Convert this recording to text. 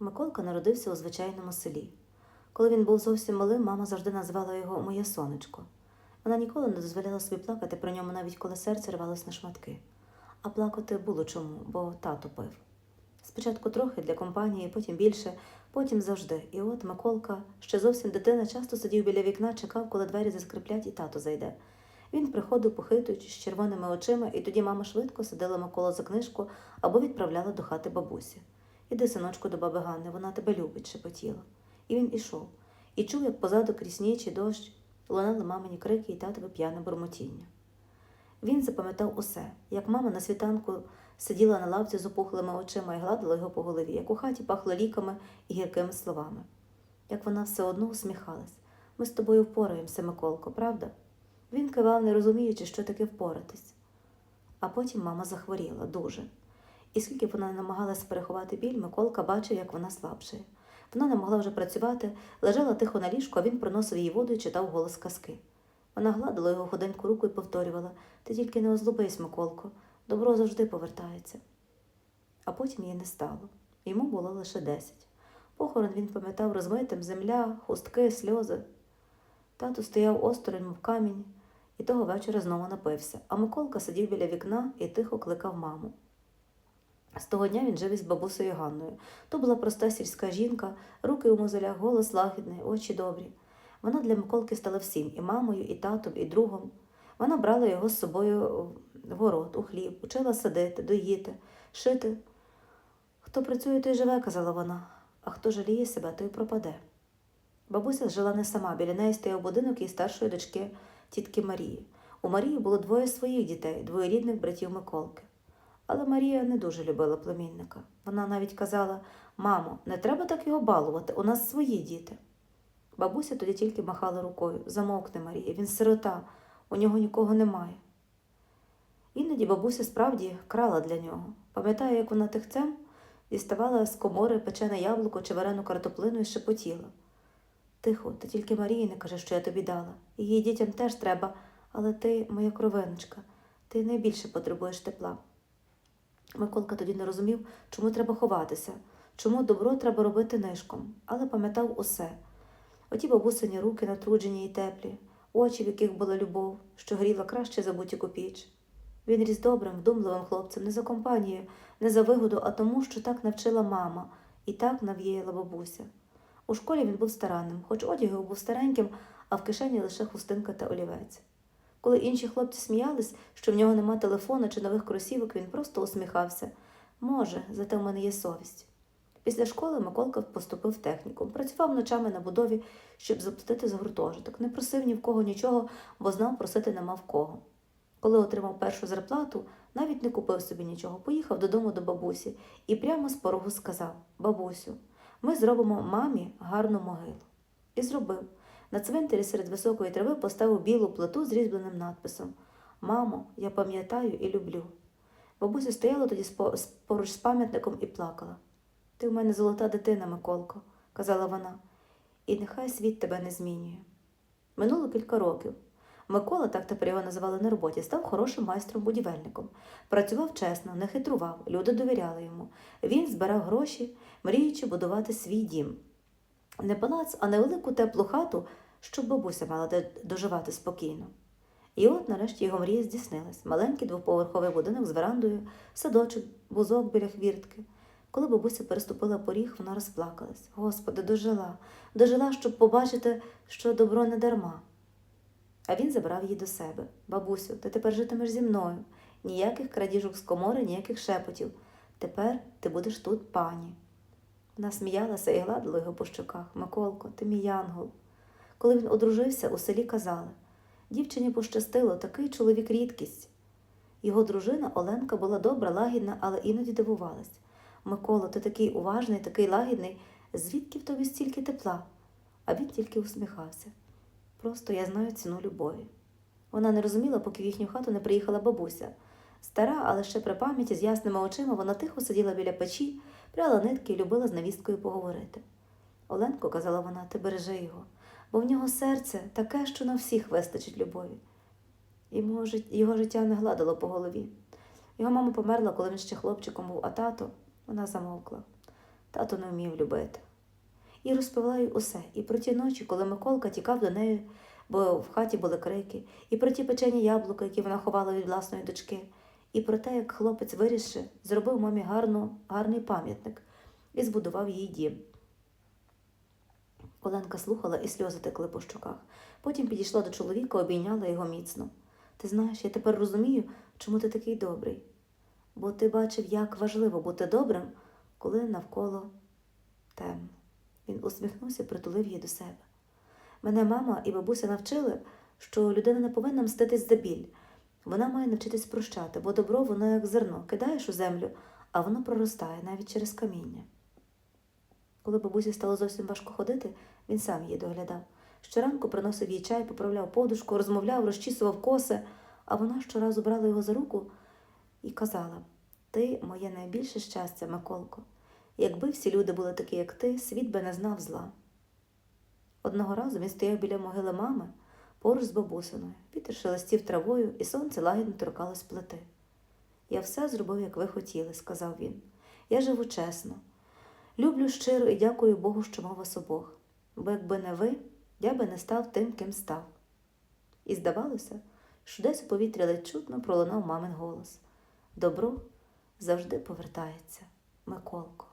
Миколка народився у звичайному селі. Коли він був зовсім малим, мама завжди називала його Моє сонечко. Вона ніколи не дозволяла собі плакати при ньому, навіть коли серце рвалось на шматки. А плакати було чому, бо тато пив. Спочатку трохи для компанії, потім більше, потім завжди. І от Миколка, ще зовсім дитина, часто сидів біля вікна, чекав, коли двері заскриплять і тато зайде. Він приходив, похитуючись з червоними очима, і тоді мама швидко садила Миколу за книжку або відправляла до хати бабусі. Іди, синочку, до баби Ганни, вона тебе любить, шепотіла. І він ішов, і чув, як позаду крізь ніч і дощ лунали мамині крики і татове п'яне бурмотіння. Він запам'ятав усе, як мама на світанку сиділа на лавці з опухлими очима і гладила його по голові, як у хаті пахло ліками і гіркими словами. Як вона все одно усміхалась. Ми з тобою впораємося, Миколко, правда? Він кивав, не розуміючи, що таке впоратись. А потім мама захворіла дуже. І скільки вона не намагалась переховати біль, Миколка бачив, як вона слабшає. Вона не могла вже працювати, лежала тихо на ліжку, а він приносив їй воду і читав голос казки. Вона гладила його худеньку руку і повторювала Ти тільки не озлобись, Миколко, добро завжди повертається. А потім її не стало. Йому було лише десять. Похорон він пам'ятав розмитим земля, хустки, сльози. Тато стояв осторонь, мов камінь, і того вечора знову напився, а Миколка сидів біля вікна і тихо кликав маму. З того дня він жив із бабусею Ганною. То була проста сільська жінка, руки у мозолях, голос лагідний, очі добрі. Вона для Миколки стала всім і мамою, і татом, і другом. Вона брала його з собою в город, у хліб, учила садити, доїти, шити. Хто працює, той живе, казала вона, а хто жаліє себе, той пропаде. Бабуся жила не сама, біля неї стояв будинок її старшої дочки тітки Марії. У Марії було двоє своїх дітей, двоєрідних братів Миколки. Але Марія не дуже любила племінника. Вона навіть казала Мамо, не треба так його балувати, у нас свої діти. Бабуся тоді тільки махала рукою замовкне Марія, він сирота, у нього нікого немає. Іноді бабуся справді крала для нього. Пам'ятаю, як вона тихцем діставала з комори печене яблуко чи варену картоплину і шепотіла. Тихо, ти тільки Марії не кажи, що я тобі дала. Її дітям теж треба, але ти, моя кровиночка, ти найбільше потребуєш тепла. Миколка тоді не розумів, чому треба ховатися, чому добро треба робити нишком, але пам'ятав усе. Оті бабусині руки натруджені й теплі, очі, в яких була любов, що гріла краще за будь-яку піч. Він ріс добрим, вдумливим хлопцем, не за компанію, не за вигоду, а тому, що так навчила мама і так навіяла бабуся. У школі він був старанним, хоч одяг його був стареньким, а в кишені лише хустинка та олівець. Коли інші хлопці сміялись, що в нього нема телефону чи нових кросівок, він просто усміхався. Може, зате в мене є совість. Після школи Миколка поступив в технікум, працював ночами на будові, щоб заплатити за гуртожиток, не просив ні в кого нічого, бо знав просити нема в кого. Коли отримав першу зарплату, навіть не купив собі нічого, поїхав додому до бабусі і прямо з порогу сказав Бабусю, ми зробимо мамі гарну могилу. І зробив. На цвинтарі серед високої трави поставив білу плиту з різьбленим надписом Мамо, я пам'ятаю і люблю. Бабуся стояла тоді поруч з пам'ятником і плакала. Ти в мене золота дитина, Миколко, казала вона, і нехай світ тебе не змінює. Минуло кілька років. Микола, так тепер його називали на роботі, став хорошим майстром-будівельником. Працював чесно, не хитрував, люди довіряли йому. Він збирав гроші, мріючи будувати свій дім. Не палац, а невелику теплу хату, щоб бабуся мала де доживати спокійно. І от нарешті його мрія здійснилась. Маленький двоповерховий будинок з верандою, садочок, бузок біля хвіртки. Коли бабуся переступила поріг, вона розплакалась. Господи, дожила, дожила, щоб побачити, що добро не дарма. А він забрав її до себе. Бабусю, ти тепер житимеш зі мною. Ніяких крадіжок з комори, ніяких шепотів. Тепер ти будеш тут пані. Вона сміялася і гладила його по щоках. Миколко, ти мій янгол. Коли він одружився, у селі казали дівчині пощастило, такий чоловік рідкість. Його дружина Оленка була добра, лагідна, але іноді дивувалась. Миколо, ти такий уважний, такий лагідний, звідки в тобі стільки тепла? А він тільки усміхався. Просто я знаю ціну любові. Вона не розуміла, поки в їхню хату не приїхала бабуся. Стара, але ще при пам'яті з ясними очима вона тихо сиділа біля печі, пряла нитки і любила з навісткою поговорити. Оленко, казала вона, ти бережи його, бо в нього серце таке, що на всіх вистачить любові. Йому його життя не гладило по голові. Його мама померла, коли він ще хлопчиком був, а тато вона замовкла. Тато не вмів любити. І розповіла їй усе, і про ті ночі, коли Миколка тікав до неї, бо в хаті були крики, і про ті печені яблука, які вона ховала від власної дочки, і про те, як хлопець вирішив, зробив мамі гарну, гарний пам'ятник і збудував їй дім. Оленка слухала, і сльози текли по щоках. Потім підійшла до чоловіка, обійняла його міцно. Ти знаєш, я тепер розумію, чому ти такий добрий. Бо ти бачив, як важливо бути добрим, коли навколо темно. Він усміхнувся і притулив її до себе. Мене мама і бабуся навчили, що людина не повинна мститись за біль. Вона має навчитись прощати, бо добро воно як зерно, кидаєш у землю, а воно проростає навіть через каміння. Коли бабусі стало зовсім важко ходити, він сам її доглядав. Щоранку приносив їй чай, поправляв подушку, розмовляв, розчісував коси, а вона щоразу брала його за руку і казала: Ти моє найбільше щастя, Миколко. Якби всі люди були такі, як ти, світ би не знав зла. Одного разу він стояв біля могили мами поруч з бабусиною, вітер шелестів травою, і сонце лагідно торкалось плити. Я все зробив, як ви хотіли, сказав він. Я живу чесно. Люблю щиро і дякую Богу, що мав вас обох, бо якби не ви, я би не став тим, ким став. І здавалося, що десь у повітрі ледь чутно пролунав мамин голос. Добро завжди повертається, Миколко.